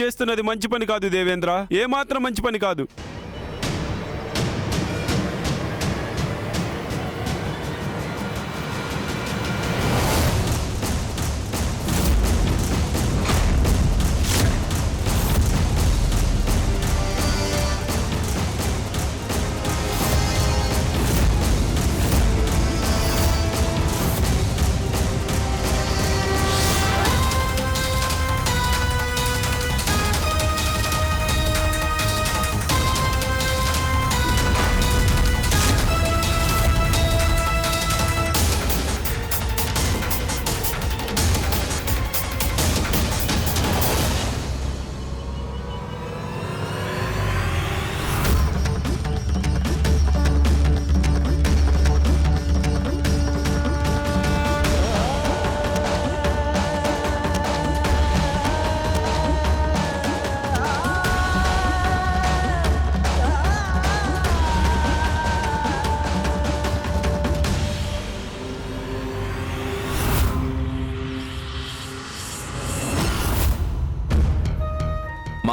చేస్తున్నది మంచి పని కాదు దేవేంద్ర. ఏమాత్రం మంచి పని కాదు.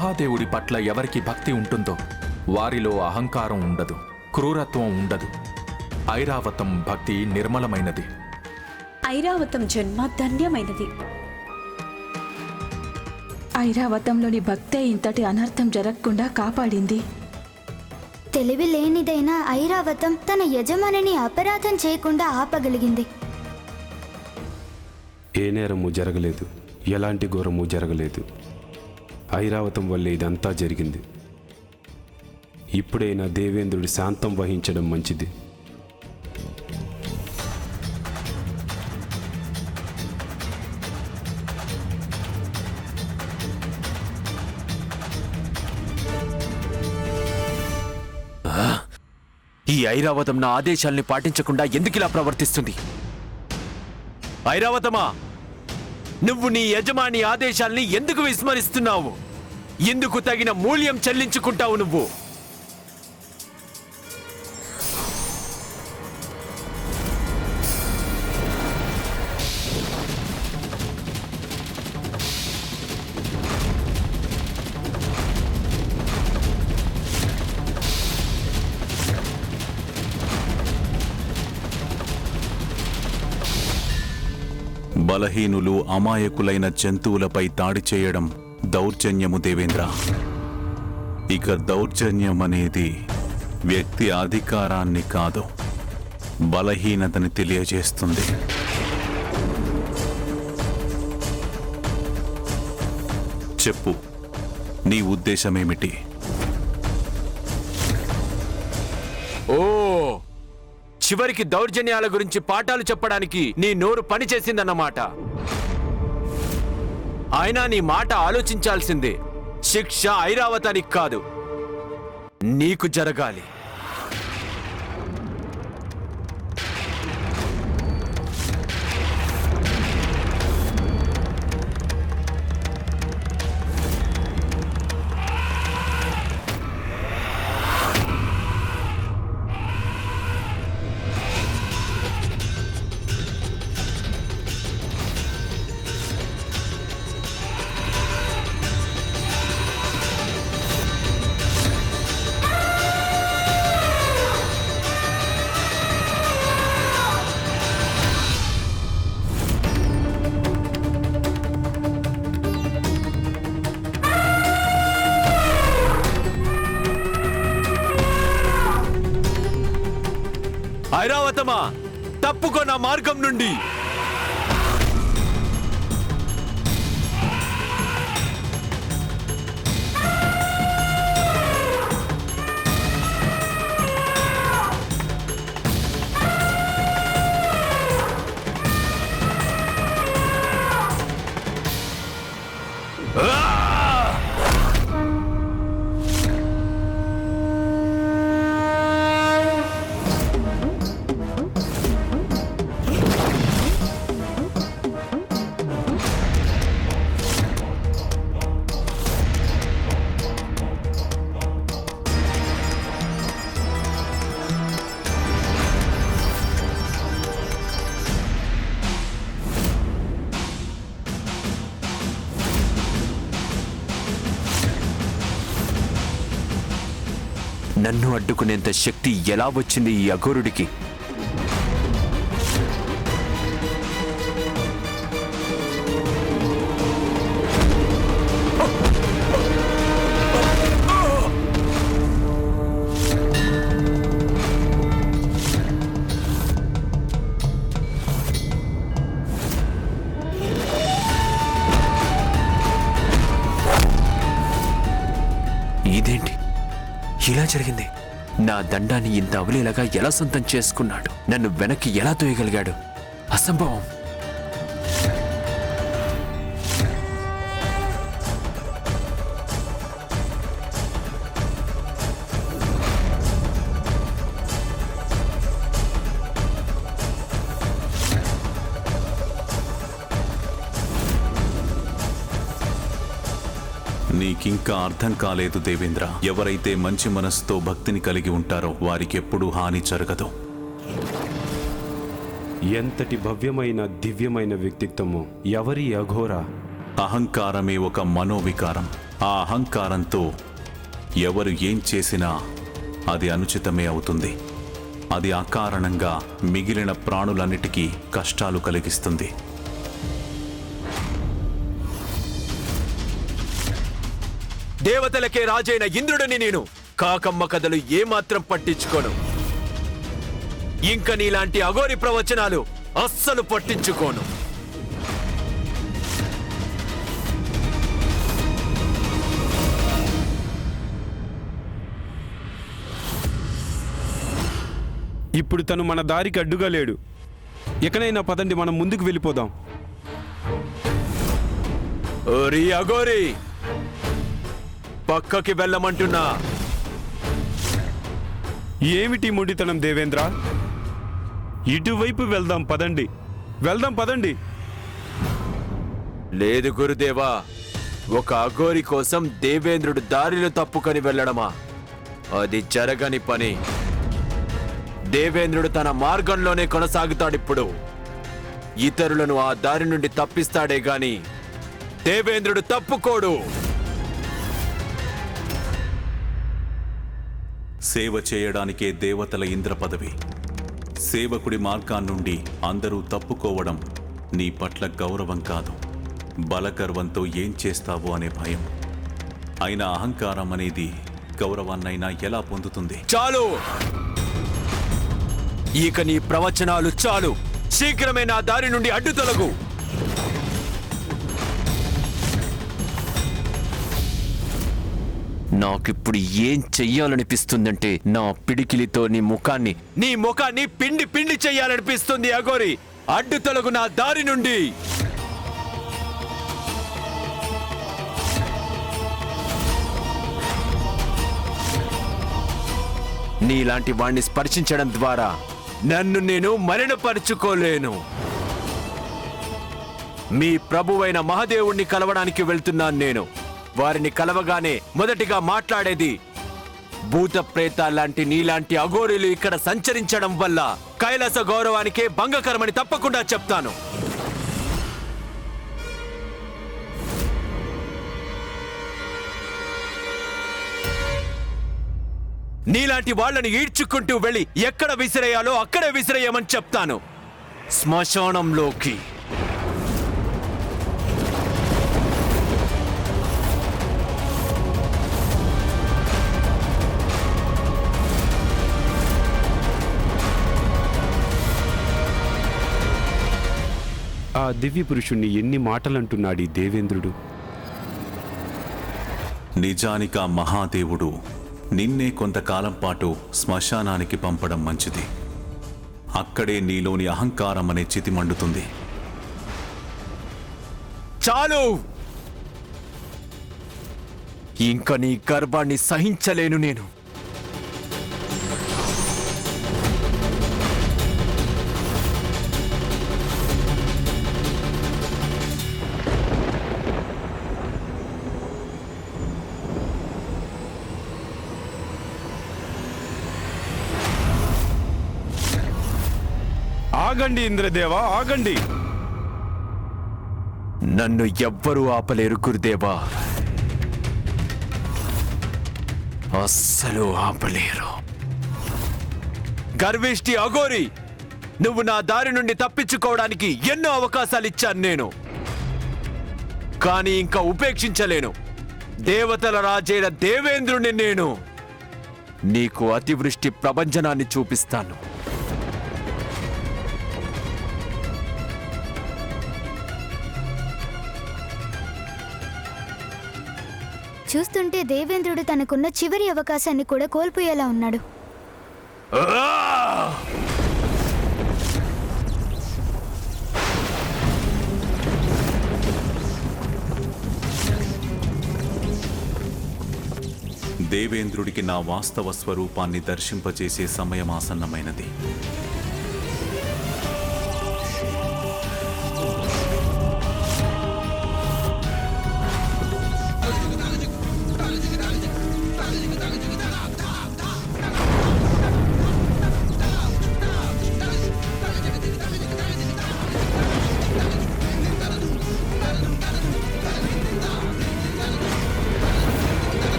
మహాదేవుడి పట్ల ఎవరికి భక్తి ఉంటుందో వారిలో అహంకారం ఉండదు క్రూరత్వం ఉండదు. ఐరావతం భక్తి నిర్మలమైనది. ఐరావతం జన్మ ధన్యమైనది. ఐరావతంలోని భక్తే ఇంతటి అనర్థం జరగకుండా కాపాడింది. తెలివి లేనిదైన ఐరావతం తన యజమానిని అపరాధం చేయకుండా ఆపగలిగింది. ఏ నేరము జరగలేదు ఎలాంటి ఘోరము జరగలేదు. ఐరావతం వల్లే ఇదంతా జరిగింది. ఇప్పుడైనా దేవేంద్రుడి శాంతం వహించడం మంచిది. ఈ ఐరావతం నా ఆదేశాల్ని పాటించకుండా ఎందుకిలా ప్రవర్తిస్తుంది? ఐరావతమా? నువ్వు నీ యజమాని ఆదేశాల్ని ఎందుకు విస్మరిస్తున్నావు? ఎందుకు తగిన మూల్యం చెల్లించుకుంటావు నువ్వు? బలహీనులు అమాయకులైన జంతువులపై దాడి చేయడం దౌర్జన్యము దేవేంద్ర. ఇక దౌర్జన్యం అనేది వ్యక్తి అధికారాన్ని కాదు బలహీనతని తెలియజేస్తుంది. చెప్పు నీ ఉద్దేశమేమిటి? ఓ చివరికి దౌర్జన్యాల గురించి పాఠాలు చెప్పడానికి నీ నోరు పనిచేసిందన్నమాట అయినా నీ మాట ఆలోచించాల్సిందే. శిక్ష ఐరావతానికి కాదు. నీకు జరగాలి. ఐరావతమా తప్పుకో నా మార్గం నుండి నన్ను అడ్డుకునేంత శక్తి ఎలా వచ్చింది ఈ అఘోరుడికి? జరిగింది. నా దండాన్ని ఇంత అవలీలగా ఎలా సొంతం చేసుకున్నాడు? నన్ను వెనక్కి ఎలా తోయగలిగాడు? అసంభవం. నీకింకా అర్థం కాలేదు దేవేంద్ర. ఎవరైతే మంచి మనసుతో భక్తిని కలిగి ఉంటారో వారికెప్పుడూ హాని జరగదు. ఎంతటి భవ్యమైన దివ్యమైన వ్యక్తిత్వము ఎవరి అఘోర. అహంకారమే ఒక మనోవికారం. ఆ అహంకారంతో ఎవరు ఏం చేసినా అది అనుచితమే అవుతుంది. అది అకారణంగా మిగిలిన ప్రాణులన్నిటికీ కష్టాలు కలిగిస్తుంది. దేవతలకే రాజైన ఇంద్రుడిని నేను. కాకమ్మ కథలు ఏమాత్రం పట్టించుకోను. ఇంక నీలాంటి అఘోరి ప్రవచనాలు అస్సలు పట్టించుకోను. ఇప్పుడు తను మన దారికి అడ్డుగా లేడు. ఎక్కడైనా పదండి మనం ముందుకు వెళ్ళిపోదాం. ఓరి అఘోరి! పక్కకి వెళ్ళమంటున్నా. ఏమిటి మొండితనం దేవేంద్ర? ఇటువైపు వెళ్దాం పదండి. వెళ్దాం పదండి. లేదు గురుదేవా ఒక అఘోరి కోసం దేవేంద్రుడు దారిలో తప్పుకొని వెళ్ళడమా? అది జరగని పని. దేవేంద్రుడు తన మార్గంలోనే కొనసాగుతాడిప్పుడు. ఇతరులను ఆ దారి నుండి తప్పిస్తాడే గాని దేవేంద్రుడు తప్పుకోడు. సేవ చేయడానికే దేవతల ఇంద్ర పదవి. సేవకుడి మార్గాన్నుండి అందరూ తప్పుకోవడం నీ పట్ల గౌరవం కాదు. బలగర్వంతో ఏం చేస్తావు అనే భయం. అయినా అహంకారం అనేది గౌరవాన్నైనా ఎలా పొందుతుంది? చాలు! ఇక నీ ప్రవచనాలు చాలు. శీఘ్రమే నా దారి నుండి అడ్డు తొలగు నాకిప్పుడు ఏం చెయ్యాలనిపిస్తుందంటే నా పిడికిలితో నీ ముఖాన్ని నీ ముఖాన్ని పిండి పిండి చెయ్యాలనిపిస్తుంది అగోరి అడ్డు తొలగు నా దారి నుండి. నీలాంటి వాణ్ణి స్పర్శించడం ద్వారా నన్ను నేను మరణపరుచుకోలేను మీ ప్రభువైన మహాదేవుణ్ణి కలవడానికి వెళ్తున్నాను నేను. వారిని కలవగానే మొదటిగా మాట్లాడేది భూత ప్రేత లాంటి నీలాంటి అఘోరీలు ఇక్కడ సంచరించడం వల్ల కైలాస గౌరవానికే భంగకరమని తప్పకుండా చెప్తాను. నీలాంటి వాళ్ళని ఈడ్చుకుంటూ వెళ్ళి ఎక్కడ విసిరేయాలో అక్కడే విసిరేయమని చెప్తాను. శ్మశానంలోకి ఆ దివ్య పురుషుణ్ణి ఎన్ని మాటలంటున్నాడు ఈ దేవేంద్రుడు? నిజానికి ఆ మహాదేవుడు నిన్నే కొంతకాలం పాటు శ్మశానానికి పంపడం మంచిది. అక్కడే నీలోని అహంకారం అనే చితి మండుతుంది. చాలు! ఇంకా నీ గర్వాన్ని సహించలేను నేను. ఆగండి ఇంద్రదేవా ఆగండి. నన్ను ఎవ్వరూ ఆపలేరు గురుదేవా. అస్సలు ఆపలేరు. గర్విష్టి అఘోరి నువ్వు నా దారి నుండి తప్పించుకోవడానికి ఎన్నో అవకాశాలు ఇచ్చాను నేను. కానీ ఇంకా ఉపేక్షించలేను. దేవతల రాజైన దేవేంద్రుని నేను. నీకు అతివృష్టి ప్రభంజనాన్ని చూపిస్తాను. చూస్తుంటే దేవేంద్రుడు తనకున్న చివరి అవకాశాన్ని కూడా కోల్పోయేలా ఉన్నాడు. దేవేంద్రుడికి నా వాస్తవ స్వరూపాన్ని దర్శింపచేసే సమయం ఆసన్నమైనది.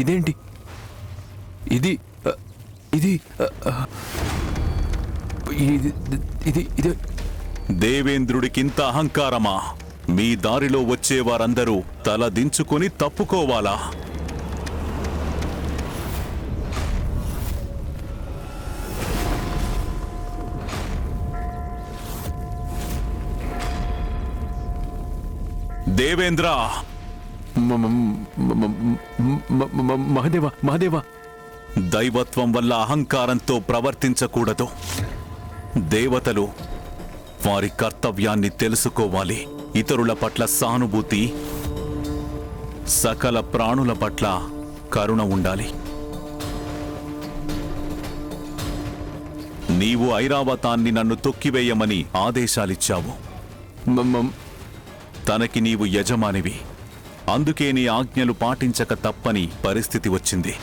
ఇదేంటి? ఇది ఇది ఇది ఇది దేవేంద్రుడికింత అహంకారమా? మీ దారిలో వచ్చే వారందరూ తల దించుకొని తప్పుకోవాలా? దేవేంద్ర! మహదేవ మహదేవ. దైవత్వం వల్ల అహంకారంతో ప్రవర్తించకూడదు. దేవతలు వారి కర్తవ్యాన్ని తెలుసుకోవాలి. ఇతరుల పట్ల సానుభూతి సకల ప్రాణుల పట్ల కరుణ ఉండాలి. నీవు ఐరావతాన్ని నన్ను తొక్కివేయమని ఆదేశాలిచ్చావు. తనకి నీవు యజమానివి. అందుకే నీ ఆజ్ఞలు పాటించక తప్పని పరిస్థితి వచ్చింది.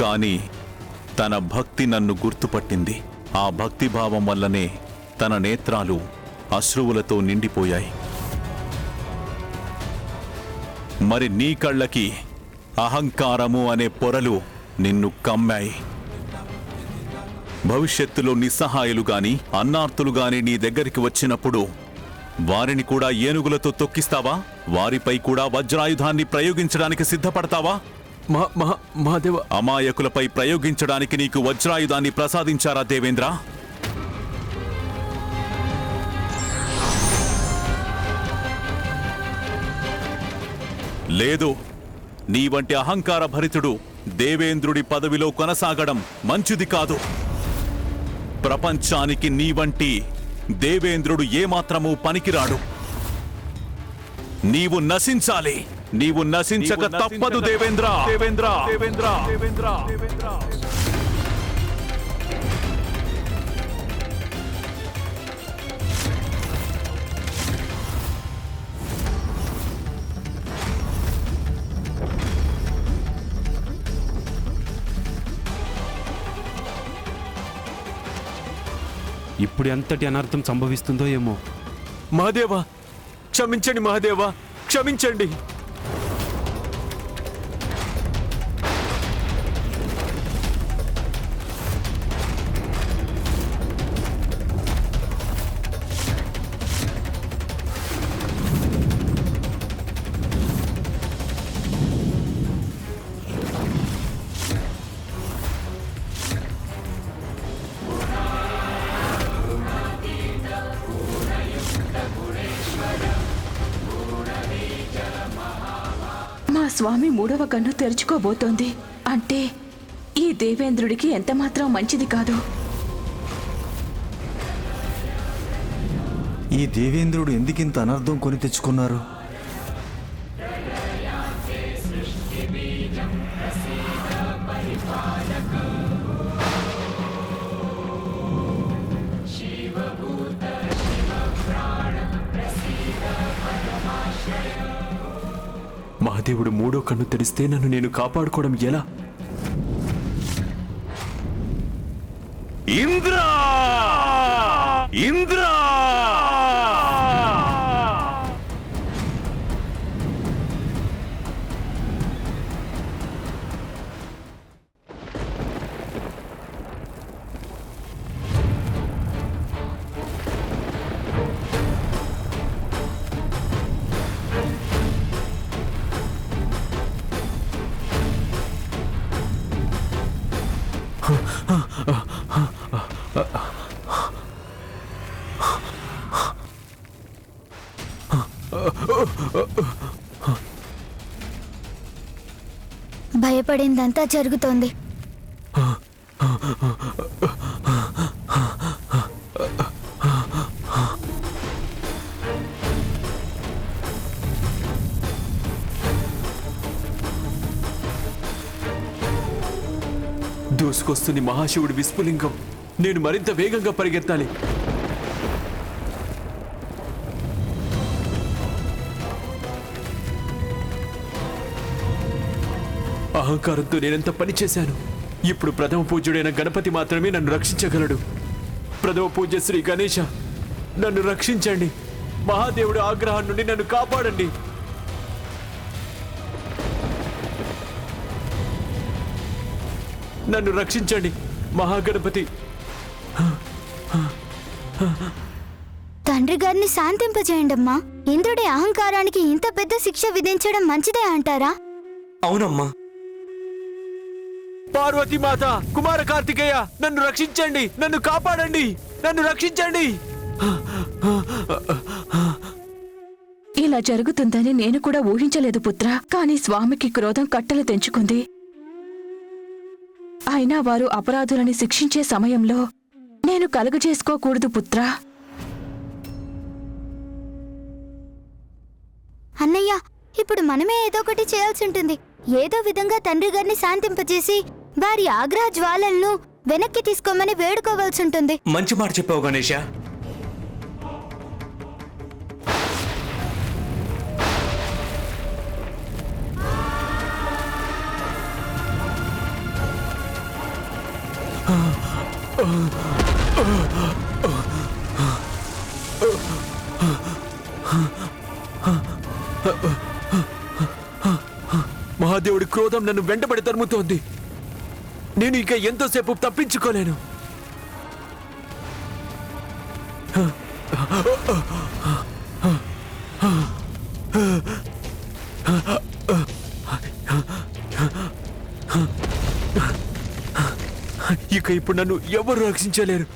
కాని తన భక్తి నన్ను గుర్తుపట్టింది. ఆ భక్తిభావం వల్లనే తన నేత్రాలు అశ్రువులతో నిండిపోయాయి. మరి నీ కళ్ళకి అహంకారము అనే పొరలు నిన్ను కమ్మాయి. భవిష్యత్తులో నిస్సహాయులు గాని అన్నార్తులు గాని నీ దగ్గరికి వచ్చినప్పుడు వారిని కూడా ఏనుగులతో తొక్కిస్తావా? వారిపై కూడా వజ్రాయుధాన్ని ప్రయోగించడానికి సిద్ధపడతావా? మహా మహా మహాదేవ అమాయకులపై ప్రయోగించడానికి నీకు వజ్రాయుధాన్ని ప్రసాదించారా దేవేంద్ర? లేదు. నీ వంటి అహంకార భరితుడు దేవేంద్రుడి పదవిలో కొనసాగడం మంచిది కాదు. ప్రపంచానికి నీ వంటి దేవేంద్రుడు ఏమాత్రమూ పనికిరాడు. నీవు నశించాలి. నీవు నశించక తప్పదు దేవేంద్ర. దేవేంద్ర దేవేంద్ర. దేవేంద్ర. దేవేంద్ర. ఇప్పుడు ఎంతటి అనర్థం సంభవిస్తుందో ఏమో. మహదేవా క్షమించండి మహాదేవా క్షమించండి. స్వామి మూడవ కన్ను తెరుచుకోబోతోంది. అంటే ఈ దేవేంద్రుడికి ఎంతమాత్రం మంచిది కాదు. ఈ దేవేంద్రుడు ఎందుకింత అనర్థం కొని తెచ్చుకున్నారు? దేవుడు మూడో కన్ను తెరిస్తే నన్ను నేను కాపాడుకోవడం ఎలా? ఇంద్రా! ఇంద్రా! భయపడిందంతా జరుగుతోంది. దూసుకొస్తుంది మహాశివుడి విస్ఫులింగం నేను మరింత వేగంగా పరిగెత్తాలి. అహంకారంతో నేనెంత పని చేశాను? ఇప్పుడు ప్రథమ పూజ్యుడైన గణపతి మాత్రమే నన్ను రక్షించగలడు. ప్రథమ పూజ్య శ్రీ గణేష నన్ను రక్షించండి. మహాదేవుడి ఆగ్రహం నుండి నన్ను కాపాడండి. నన్ను రక్షించండి మహాగణపతి. తండ్రి గారిని శాంతింపజేయండమ్మా. ఇంద్రుడి అహంకారానికి ఇంత పెద్ద శిక్ష విధించడం మంచిదే అంటారా? అవునమ్మా. పార్వతీ మాత కుమార కార్తికేయ నన్ను రక్షించండి నన్ను కాపాడండి నన్ను రక్షించండి. ఇలా జరుగుతుందని నేను కూడా ఊహించలేదు పుత్ర. కాని స్వామికి క్రోధం కట్టలు తెంచుకుంది. అయినా వారు అపరాధులని శిక్షించే సమయంలో నేను కలుగజేసుకోకూడదు పుత్రా. అన్నయ్య ఇప్పుడు మనమే ఏదో ఒకటి చేయాల్సి ఉంటుంది. ఏదో విధంగా తండ్రి గారిని శాంతింపజేసి వారి ఆగ్రహ జ్వాలలను వెనక్కి తీసుకోమని వేడుకోవాల్సి ఉంటుంది. మంచి మాట చెప్పావు గణేష. మహాదేవుడి క్రోధం నన్ను వెంటబడి తరుముతోంది. నేను ఇక ఎంతోసేపు తప్పించుకోలేను. ఇక ఇప్పుడు నన్ను ఎవరు రక్షించలేరు?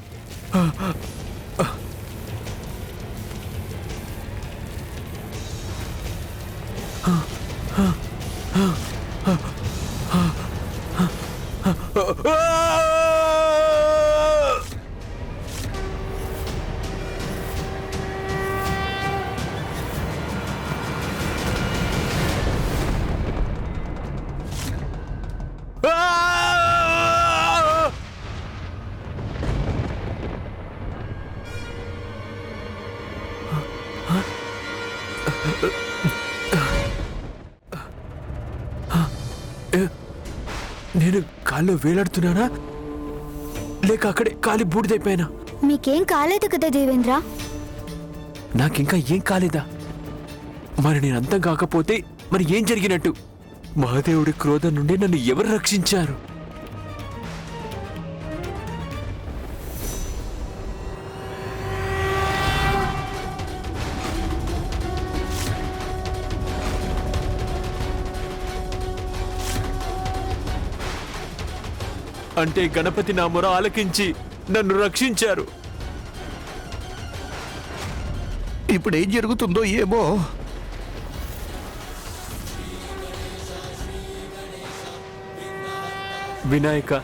కాల్లో వేలాడుతున్నానా? లేక అక్కడే కాలి బూడిదైపోయానా? మీకేం కాలేదు కదా దేవేంద్ర? నాకింకా ఏం కాలేదా? మరి నేను అంతం కాకపోతే మరి ఏం జరిగినట్టు? మహాదేవుడి క్రోధం నుండి నన్ను ఎవరు రక్షించారు? అంటే గణపతి నా మొర ఆలకించి నన్ను రక్షించారు. ఇప్పుడు ఏం జరుగుతుందో ఏమో. వినాయక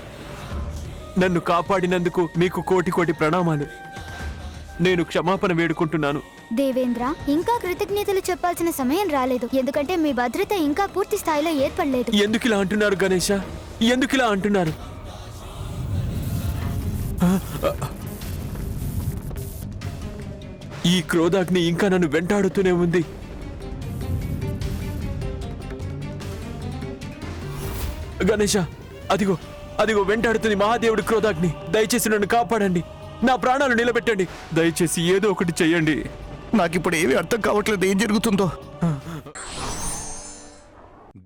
నన్ను కాపాడినందుకు మీకు కోటి కోటి ప్రణామాలు. నేను క్షమాపణ వేడుకుంటున్నాను. దేవేంద్ర ఇంకా కృతజ్ఞతలు చెప్పాల్సిన సమయం రాలేదు. ఎందుకంటే మీ భద్రత ఇంకా పూర్తి స్థాయిలో ఏర్పడలేదు. ఎందుకు ఇలా అంటున్నారు గణేష ఎందుకు ఇలా అంటున్నారు? ఈ క్రోధాగ్ని ఇంకా నన్ను వెంటాడుతూనే ఉంది. గణేష అదిగో అదిగో వెంటాడుతుంది మహాదేవుడి క్రోధాగ్ని. దయచేసి నన్ను కాపాడండి. నా ప్రాణాలు నిలబెట్టండి. దయచేసి ఏదో ఒకటి చెయ్యండి. నాకిప్పుడు ఏమీ అర్థం కావట్లేదు ఏం జరుగుతుందో.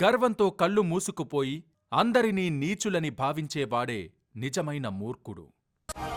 గర్వంతో కళ్ళు మూసుకుపోయి అందరినీ నీచులని భావించేవాడే నిజమైన మూర్ఖుడు. you